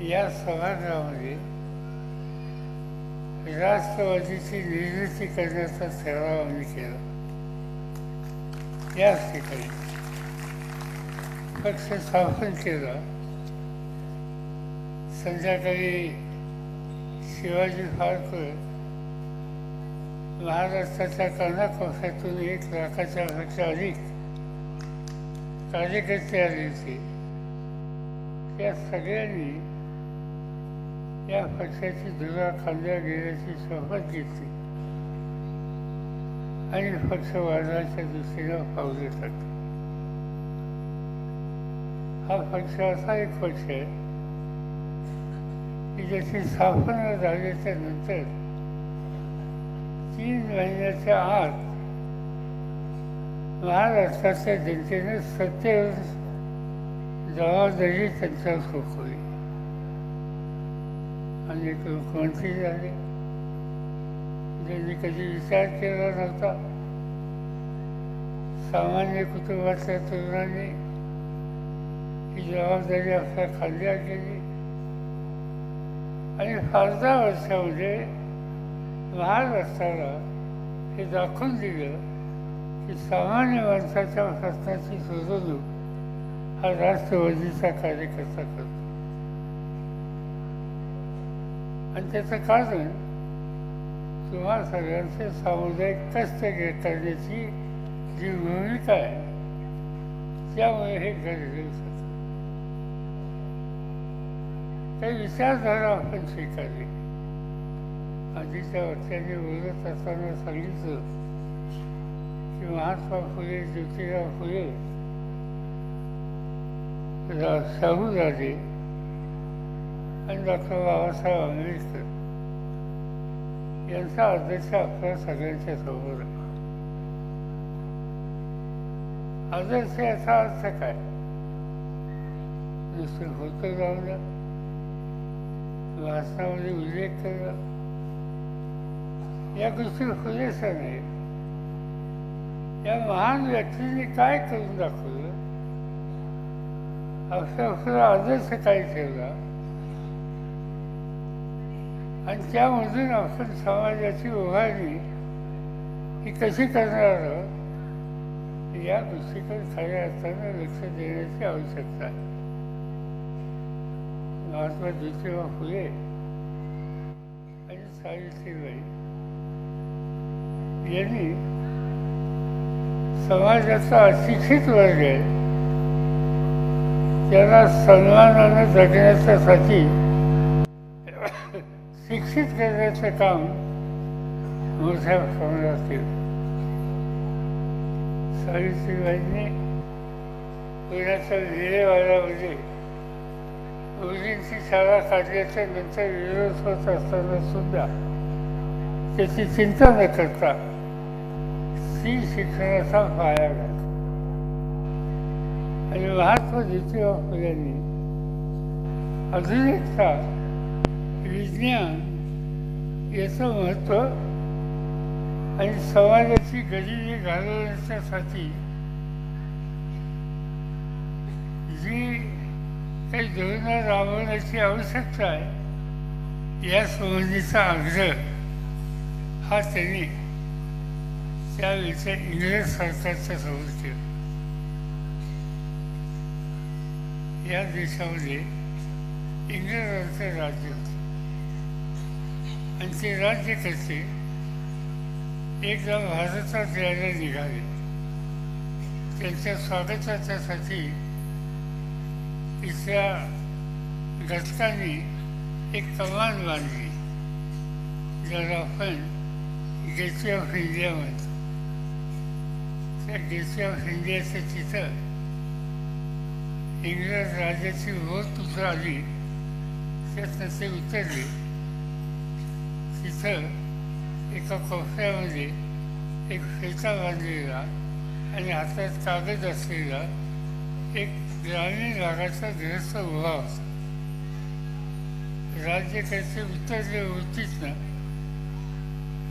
या समाजामध्ये राष्ट्रवादीची निर्मिती करण्याचा ठराव आम्ही केला. याच ठिकाणी पक्ष स्थापन केला. संध्याकाळी शिवाजी फाळकर महाराष्ट्राच्या कानाकोपऱ्यातून एक लाखाच्या पेक्षा अधिक कार्यकर्ते आले होते. त्या सगळ्यांनी या पक्षाची धुरा खाल्ल्या गेल्याची शपथ घेतली. आणि पक्ष दृष्टीने दृष्टीनं पावले टाकली. हा पक्ष असा एक पक्ष आहे की ज्याची स्थापना झाल्याच्यानंतर तीन महिन्याच्या आत महाराष्ट्राच्या जनतेने सत्तेवर जबाबदारी त्यांच्यावर सोपवली. म्हणजे अनेक मुख्यमंत्री झाले? ज्यांनी कधी विचार केला नव्हता. सामान्य कुटुंबातल्या तरुणांनी ही जबाबदारी आपल्या खाल्ल्या गेली आणि फार दहा वर्षामध्ये महाराष्ट्राला हे दाखवून दिलं की सामान्य माणसाच्या प्रश्नाची सोडवणूक हा राष्ट्रवादीचा कार्यकर्ता करतो. आणि त्याचं कारण किंवा सगळ्यांचे सामुदायिक कष्ट घे करण्याची जी भूमिका आहे त्यामुळे हे घडू शकतं. काही विचारधारा आपण स्वीकारली. आधीच्या वक्त्याने बोलत असताना सांगितलं की महात्मा फुले ज्योतिराव फुले शाहू राजे आणि डॉक्टर बाबासाहेब आंबेडकर यांचा आदर्श आपल्या सगळ्यांच्या समोर आदर्श याचा अर्थ काय? नुसतं होतं लावणं भाषणामध्ये उल्लेख करणं या गोष्टी पुरेशा नाही. या महान व्यक्तीने काय करून दाखवलं? अक्षर अक्षर आदर्श काय ठेवला? आणि त्यामधून आपण समाजाची उभारणी ही कशी करणार आहोत या गोष्टीकडे खऱ्या अर्थानं लक्ष देण्याची आवश्यकता आहे. महात्मा ज्योतिबा फुले आणि सावित्रीबाई यांनी समाजाचा अशिक्षित वर्ग आहे. त्यांना सन्मानानं जगण्याच्यासाठी शिक्षित करण्याचं काम मोठ्या प्रमाणात केलं सावित्रीबाईंनी पुण्याच्या विलेवाड्यामध्ये मुलींची शाळा काढल्याच्या नंतर विरोध होत असताना सुद्धा त्याची चिंता न करता ती शिक्षणाचा पाया घातला. आणि महात्मा ज्योतिबा फुल्यांनी आधुनिकता विज्ञान याचं महत्त्व आणि समाजाची गरिबी घालवण्यासाठी जी काही धोरणं राबवण्याची आवश्यकता आहे या संबंधीचा आग्रह हा त्यांनी त्यावेळेच्या इंग्रज सरकारच्या समोर केला. या देशामध्ये इंग्रजांचं राज्य होतं. आणि ते राज्य कसे एकदा भारतात यायला निघाले. त्यांच्या स्वागताच्यासाठी तिसऱ्या घटकांनी एक कमान बांधली ज्याला आपण गेटवे ऑफ इंडिया म्हणतो. त्या गेटवे ऑफ इंडियाचं तिथं इंग्रज राजाची होत उतर आली त्यात ते उतरले. तिथं एका कोपऱ्यामध्ये एक फेटा बांधलेला आणि हातात कागद असलेला एक ग्रामीण भागाचा गृहस्थ उभा होता त्याचे उतरले होतीच ना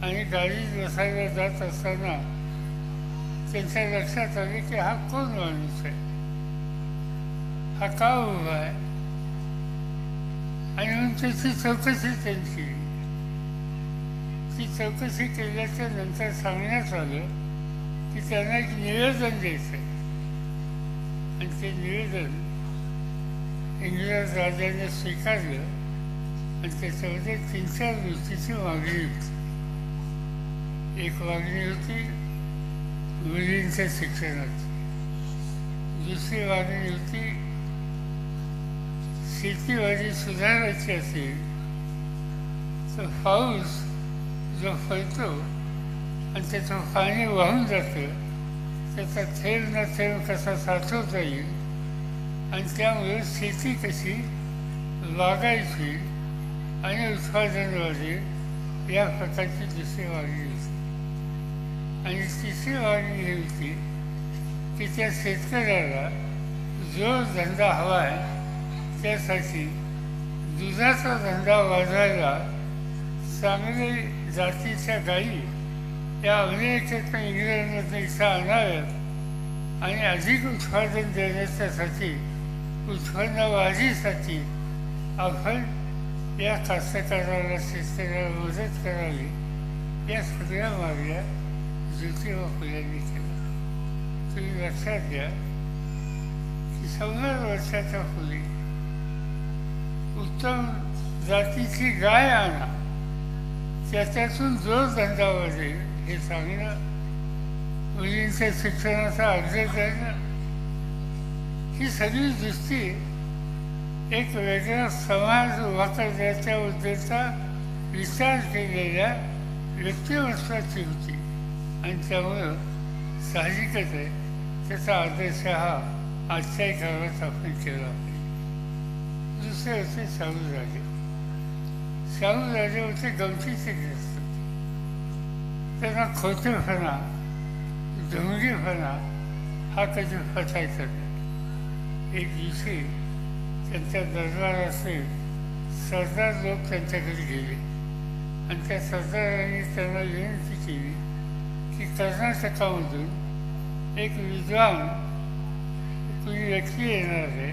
आणि गाडीत बसायला जात असताना त्यांच्या लक्षात आले की हा कोण माणूस आहे हा का उभा आहे आणि त्याची चौकशी त्यांची केली. ती चौकशी केल्याच्यानंतर सांगण्यात आलं की त्यांना एक निवेदन द्यायचं आहे आणि ते निवेदन इंग्रज राजाने स्वीकारलं आणि त्याच्यामध्ये तीन चार गोष्टीची मागणी होती. एक मागणी होती मुलींच्या शिक्षणाची. दुसरी मागणी होती शेतीवाडी सुधारायची असेल तर पाऊस जो फळतो आणि त्याचं पाणी वाहून जातं त्याचा थेर न थेर कसा साठवता येईल? आणि त्यामुळे शेती कशी वागायची आणि उत्पादन वाढेल या प्रकारची दुसरी मागणी होती. आणि तिसरी मागणी ही होती की त्या शेतकऱ्याला जो धंदा हवा आहे त्यासाठी दुधाचा धंदा वाढवायला चांगले जातीच्या गायी या अमेरिकेतनं इंग्लंडमधनं इच्छा आणाव्यात आणि अधिक उत्पादन देण्याच्यासाठी उत्पन्न वाढीसाठी आपण या कास्तकाराला शेतकऱ्याला मदत करावी. या सगळ्या मागण्या ज्योतिबा फुल्यांनी केल्या. तुम्ही लक्षात घ्या की शंभर वर्षाच्या फुले उत्तम जातीची गाय आणा. त्याच्यातून जो धंदा वाढेल हे सांगणं मुलींच्या शिक्षणाचा अभ्यास करणं ही सगळी दृष्टी एक वेगळा समाज उभा करण्याच्या उद्देशा विचार केलेल्या व्यक्तिमत्वाची होती. आणि त्यामुळं साहजिकच आहे त्याचा आदर्श हा आजच्याही काळात आपण केला. दुसरे असे चालू झाले. शाहू राजे होते गमतीचे ग्रस्त त्यांना खोटेपणा ढोंगीपणा हा कधी फसायचा नाही. एक दिवशी त्यांच्या दरबाराचे सरदार लोक त्यांच्याकडे गेले. आणि त्या सरदारांनी त्यांना विनंती केली की कर्नाटकामधून एक विद्वान कुणी व्यक्ती येणार आहे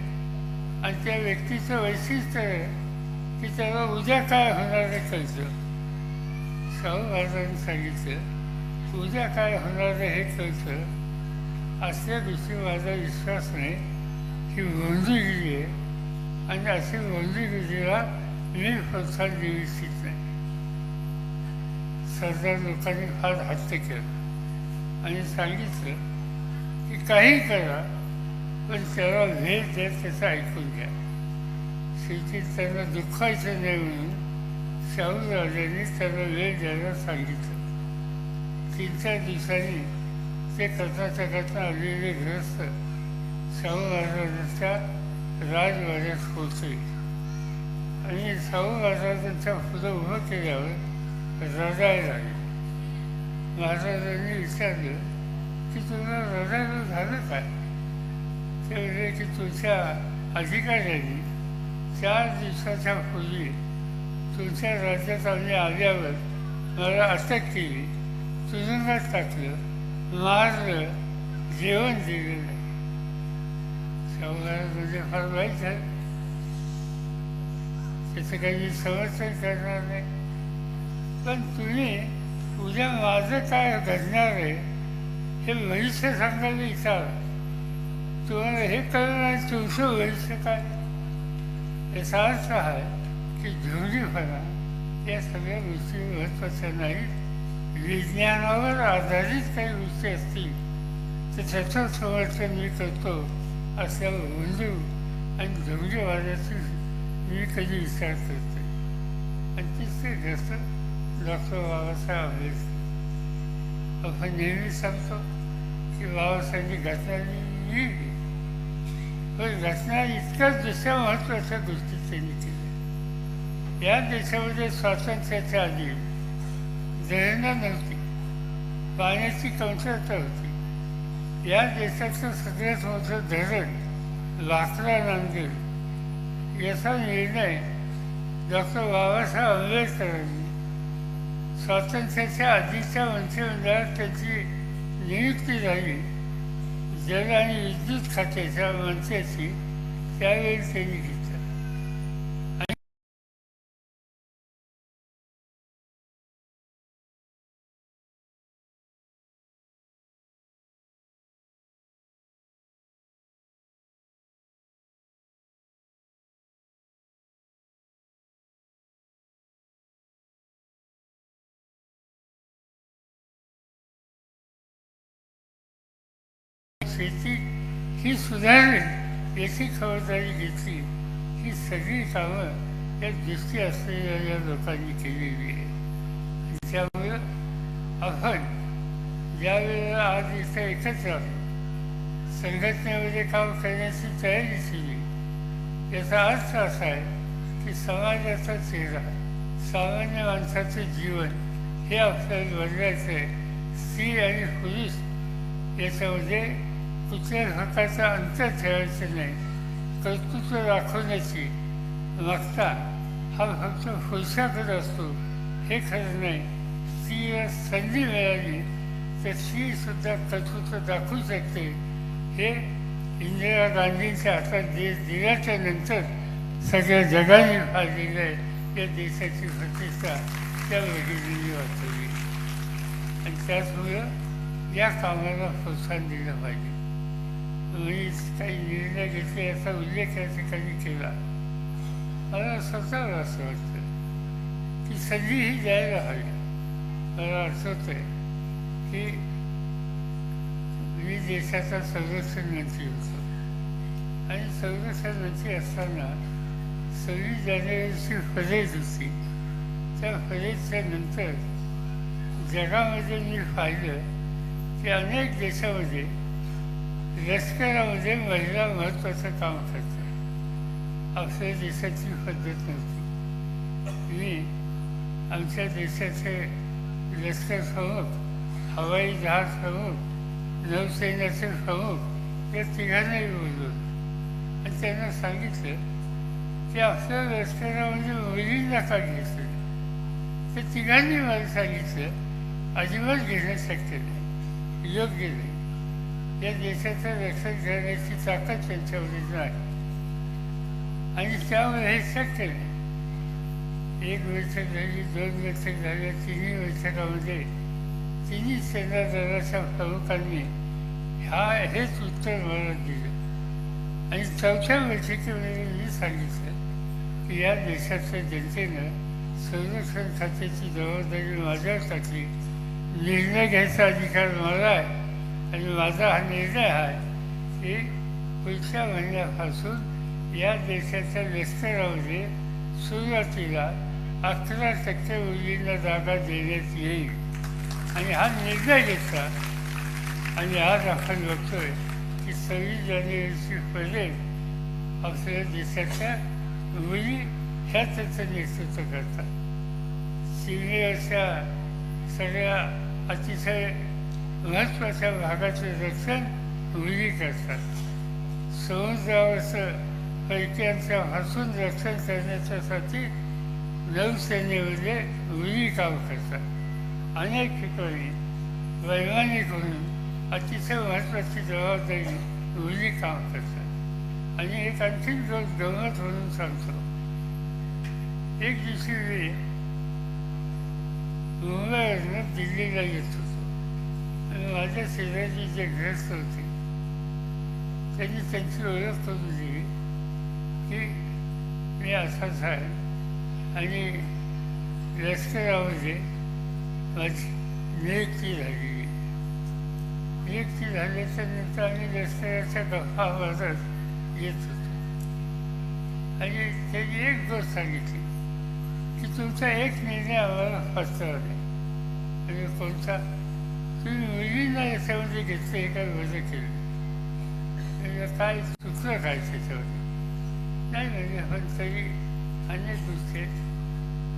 आणि त्या व्यक्तीचं वैशिष्ट्य आहे की त्याला उद्या काय होणार आहे कळतं शाहू महाराजांनी सांगितलं. उद्या काय होणार आहे हे कळतं असल्या दिवशी माझा विश्वास नाही की वंदूगिरी आहे आणि अशी वंदूगिरीला मी प्रोत्साहन देऊ इच्छित नाही. सरदार लोकांनी फार हत्य केलं आणि सांगितलं की काही करा पण त्याला वेळ देत त्याचं ऐकून घ्या. शेतीत त्यांना दुःखायचं नाही म्हणून शाहूराजांनी त्यांना वेळ द्यायला सांगितलं. तीन चार दिवसांनी ते कर्नाटकातून आलेले ग्रस्त शाहूराजांच्या महाराजांच्या राजवाड्यात होते. आणि शाहू महाराजांच्या उभं केल्यावर रडायला लागले महाराजांनी विचारलं की तुला रडायला झालं काय? ते म्हणजे की तुझ्या अधिकाऱ्यांनी चार दिवसाच्या पूर्वी तुमच्या राज्यात आम्ही आल्यावर मला अटक केली. तुरुंगात टाकलं. मारलं. जेवण दिलं नाही. म्हणजे फार वाईट झालं. त्याचं काही समर्थन करणार नाही. पण तुम्ही उद्या माझं काय घडणार आहे हे भविष्य सांगायला विचार. तुम्हाला हे कळलं नाही तुमचं भविष्य काय? याचा अर्थ आहे की जीवनीपणा या सगळ्या गोष्टी महत्त्वाच्या नाहीत. विज्ञानावर आधारित काही गोष्टी असतील तर त्याचं समर्थन मी करतो अशा बंधू आणि ढोंगीवादाची मी कधी विचार करते. आणि तिथे जास्त डॉक्टर बाबासाहेब आंबेडकर आपण नेहमी सांगतो की बाबासाहेबांनी घटना पण रचना इतक्याच दुसऱ्या महत्त्वाच्या गोष्टी त्यांनी केल्या या देशामध्ये स्वातंत्र्याच्या आधी धरणं नव्हती. पाण्याची कमतरता होती. या देशाचं सगळ्यात मोठं धरण लाकडा नांदेड. याचा निर्णय डॉक्टर बाबासाहेब आंबेडकरांनी स्वातंत्र्याच्या आधीच्या मंत्रिमंडळात त्याची नियुक्ती झाली. जल आणि विद्युत खात्याच्या मंत्र्याची त्यावेळी त्यांनी घेतली शेती ही सुधारेल याची खबरदारी घेतली ही सगळी कामं या दृष्टी असलेल्या या लोकांनी केलेली आहे त्यामुळं आपण ज्यावेळेला आज इथं एकत्र आलो संघटनेमध्ये काम करण्याची तयारी केली याचा अर्थ असा आहे की समाजाचा चेहरा सामान्य माणसाचं जीवन हे आपल्याला बदलायचं आहे स्त्री आणि पुरुष याच्यामध्ये कुठल्या प्रकारचं अंतर ठेवायचं नाही कर्तृत्व दाखवण्याची मागता हा फक्त पुरुषाकडे असतो. हे खरं नाही. स्त्रीला संधी मिळाली तर स्त्रीसुद्धा कर्तृत्व दाखवू शकते. हे इंदिरा गांधींच्या हातात देश दिल्याच्या नंतर सगळ्या जगाने पाहिलेलं आहे. या देशाची प्रतिष्ठा त्या भगिनींनी वाचवली. आणि त्याचमुळं या कामाला प्रोत्साहन दिलं पाहिजे. मी काही निर्णय घेतले याचा उल्लेख या ठिकाणी केला. मला स्वतःला असं वाटतं की संधी ही द्यायला हवी. मला आठवत की मी देशाचा संरक्षण मंत्री होतो. आणि संरक्षण मंत्री असताना सव्वीस जानेवारीची फरेज होती. त्या फरेजच्या नंतर जगामध्ये मी पाहिलं की अनेक देशामध्ये लष्करामध्ये महिला महत्त्वाचं काम करतात. आपल्या देशाची पद्धत नव्हती. मी आमच्या देशाचे लष्कर प्रमुख हवाई जहाज प्रमुख नौसेनेचे प्रमुख या तिघांनाही बोललो आणि त्यांना सांगितलं की आपल्या लष्करामध्ये मुलींना का घ्यायचं? ते तिघांनी मला सांगितलं अजिबात घेणं शक्य नाही. योग्य नाही. या देशाचं रक्षण करण्याची ताकद त्यांच्यामध्ये नाही आणि त्यामुळे हे शक्य नाही एक बैठक झाली दोन बैठक झाल्या तिन्ही बैठकामध्ये तिन्ही सेना दलाच्या प्रमुखांनी ह्या हेच उत्तर मला दिलं. आणि चौथ्या बैठकीमध्ये मी सांगितलं की या देशाच्या जनतेनं संरक्षण खात्याची जबाबदारी माझ्यावर टाकली निर्णय घ्यायचा अधिकार मला आहे. आणि माझा हा निर्णय आहे की पुढच्या महिन्यापासून या देशाच्या लष्करामध्ये सुरुवातीला अकरा टक्के मुलींना जागा देण्यात येईल. आणि हा निर्णय घेतला आणि आज आपण बघतोय की सव्वीस जानेवारीची पहिले आपल्या देशाच्या मुली ह्या त्याचं नेतृत्व करतात. सिनियरच्या सगळ्या अतिशय महत्त्वाच्या भागाचे रक्षण मुली करतात. समुद्रावरचं हसून रक्षण करण्याच्यासाठी नौसेनेमध्ये मुली काम करतात. अनेक ठिकाणी वैमानिक म्हणून अतिशय महत्त्वाची जबाबदारी मुली काम करतात. आणि एक आणखीन जो गमत म्हणून सांगतो. एक दिवशी मी मुंबईवरनं दिल्लीला येतो. आणि माझ्या शेजारी जे ग्रस्त होते त्यांनी त्यांची ओळख करून दिली की मी असाच आहे आणि लष्करामध्ये माझी नियुक्ती झालेली. नियुक्ती झाल्याच्यानंतर आम्ही लष्कराच्या गप्पा मारत येत होतो. आणि त्यांनी एक गोष्ट सांगितली की तुमचा एक निर्णय आम्हाला फसला नाही आणि कोणता? तुम्ही मुलींना याच्यामध्ये घेतलं हे काय बदल केलं काय सुचलं काय त्याच्यामध्ये नाही म्हणजे पण तरी अनेक गोष्टी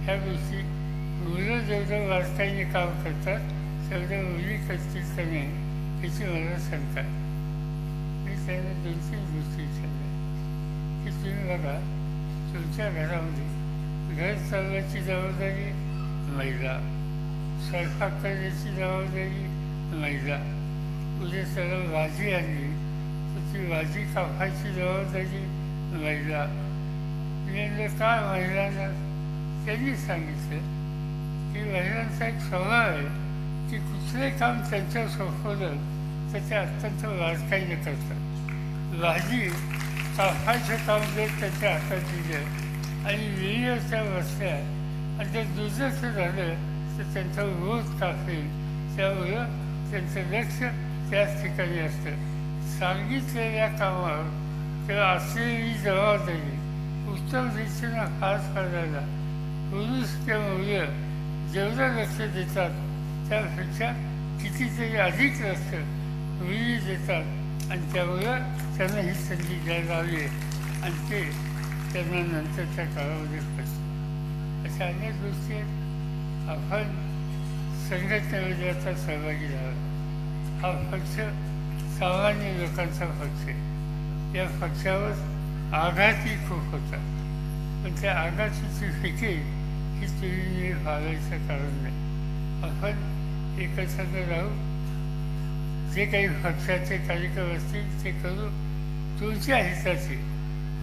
ह्या गोष्टी मुलं जेवढं वाचतानी काम करतात तेवढं मुली करतील का नाही याची मला शंका मी त्यांना दोन तीन गोष्टी विचारल्या की तुम्ही बघा तुमच्या घरामध्ये घर चालवायची जबाबदारी महिला स्वयंपाक करण्याची जबाबदारी महिला म्हणजे सर्व भाजी आणली तर ती भाजी कापायची जबाबदारी महिला म्हणजे काय महिलांना त्यांनी सांगितलं? की महिलांचा एक स्वभाव आहे. की कुठले काम त्यांच्या सोपवलं तर ते अत्यंत वारकाईने करतात. भाजी कापायचं काम जर त्यांच्या हातात दिलं आणि वेळीवर त्या बसल्या आणि ते दुसरं झालं तर त्यांचा रोज कापेल त्यामुळं त्यांचं लक्ष त्याच ठिकाणी असतं सांगितलेल्या कामावर किंवा असलेली जबाबदारी उत्तम दिशेनं हात काढायला पुरुष ते मूल्य जेवढं लक्ष देतात त्यापेक्षा कितीतरी अधिक लक्ष मुली देतात आणि त्यामुळं त्यांना ही संधी द्यायला हवी आहे आणि ते त्यांना नंतरच्या काळामध्ये कळतं अशा अनेक गोष्टी आहेत आपण संघटनेमध्ये आता सहभागी झाला. हा पक्ष सामान्य लोकांचा पक्ष आहे. या पक्षावर आघाती खूप होता. पण त्या आघातीची फिकीर ही तुम्ही भागायचं कारण नाही. आपण एकत्र राहू. जे काही पक्षाचे कार्यक्रम असतील ते करू. तुमच्या हिताचे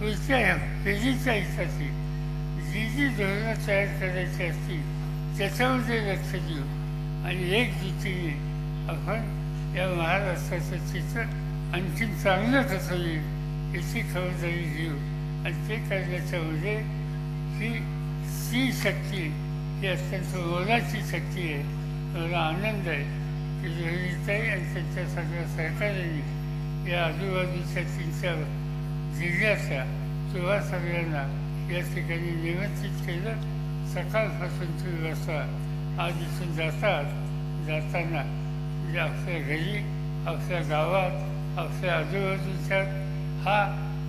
तुमच्या पिढीच्या हिताची. जी जी धोरणं तयार करायची असतील त्याच्यामध्ये लक्ष देऊ. आणि एक एकजुटीने आपण या महाराष्ट्राचं चित्र आणखीन चांगलं कसं येईल याची खबरदारी घेऊ. आणि ते करण्याच्यामध्ये ही स्त्री शक्ती ही अत्यंत मोलाची शक्ती आहे. मला आनंद आहे की रोहिताई आणि त्यांच्या सगळ्या सहकार्यांनी या आजूबाजूच्या तीन चार जिल्ह्याच्या किंवा सगळ्यांना या ठिकाणी निमंत्रित केलं. सकाळपासून तुम्ही वाजता आज इथून जातात. जाताना म्हणजे आपल्या घरी आपल्या गावात आपल्या आजूबाजूच्या हा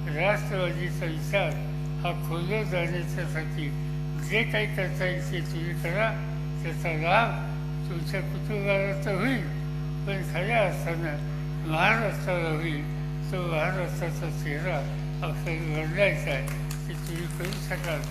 राष्ट्रवादीचा विचार हा खोलला जाण्याच्यासाठी जे काही करता येईल ते तुम्ही करा. त्याचा लाभ तुमच्या कुटुंबाला तर होईल. पण खऱ्या अर्थानं महाराष्ट्राला होईल. तो महाराष्ट्राचा चेहरा आपल्याला बदलायचा आहे. ते तुम्ही करू शकाल.